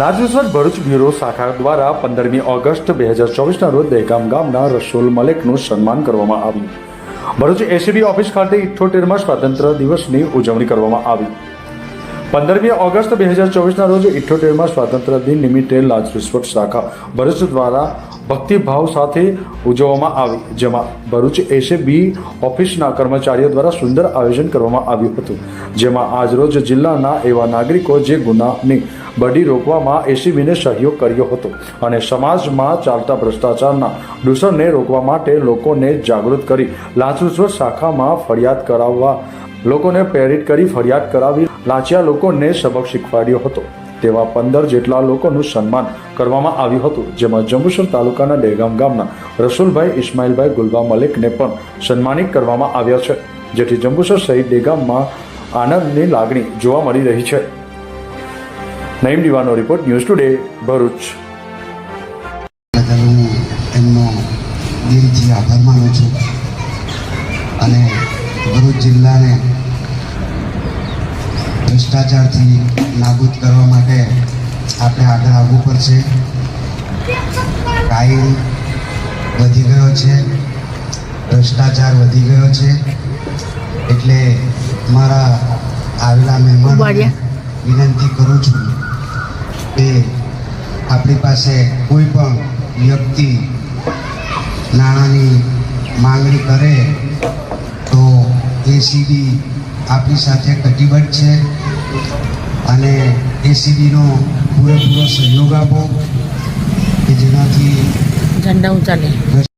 લાજુસવર Bharuch bureau શાખા દ્વારા પંદરમી ઓગસ્ટ બે હજાર ચોવીસના રોજ દહેગામ ગામના રસોલ મલેકનું સન્માન કરવામાં આવ્યું. ભરૂચ એસીબી ઓફિસ ખાતે ઇઠ્ઠોતેરમાં સ્વાતંત્ર્ય દિવસની ઉજવણી કરવામાં આવી. પંદરમી ઓગસ્ટ બે હજાર ચોવીસના રોજ ઇઠ્ઠોતેરમાં સ્વાતંત્ર્ય દિન નિમિત્તે લાજરુસ્વટ શાખા ભરૂચ દ્વારા ભક્તિભાવ સાથે ઉજવવામાં આવી, જેમાં ભરૂચ એસીબી ઓફિસના કર્મચારીઓ દ્વારા સુંદર આયોજન કરવામાં આવ્યું હતું. જેમાં આજરોજ જિલ્લાના એવા નાગરિકો જે ગુનાની બડી રોકવામાં એસીબીને સહયોગ કર્યો હતો અને સમાજમાં ચાલતા ભ્રષ્ટાચારના દૂષણને રોકવા માટે લોકોને જાગૃત કરી લાંચરુશ્વત શાખામાં ફરિયાદ કરાવવા, લોકોને પ્રેરિત કરી ફરિયાદ કરાવી લાંચિયા લોકોને સબક શીખવાડ્યો હતો. તેવા પંદર જેટલા લોકોનું સન્માન કરવામાં આવ્યું હતું, જેમાં જંબુસર તાલુકાના ડેગામ ગામના રસુલભાઈ ઇસ્માઇલભાઈ ગુલબા મલિકને પણ સન્માનિત કરવામાં આવ્યા છે, જેથી જંબુસર સહિત ડેગામમાં આનંદની લાગણી જોવા મળી રહી છે. નઈમ દિવાનો રિપોર્ટ ન્યૂઝ ટુડે ભરૂચ હું એમનો દિલથી આભાર માનું છું. અને ભરૂચ જિલ્લાને ભ્રષ્ટાચારથી નાબૂદ કરવા માટે આપણે આગળ આવવું પડશે. કાયમ વધી ગયો છે. ભ્રષ્ટાચાર વધી ગયો છે. એટલે મારા આવેલા મહેમાન વિનંતી કરું છું કે આપણી પાસે કોઈ પણ વ્યક્તિ નાણાંની માંગણી કરે તો એસીબી આપણી સાથે કટિબદ્ધ છે અને એસીબીનો પૂરેપૂરો સહયોગ આપો કે જેનાથી ઝંડા ઊંચા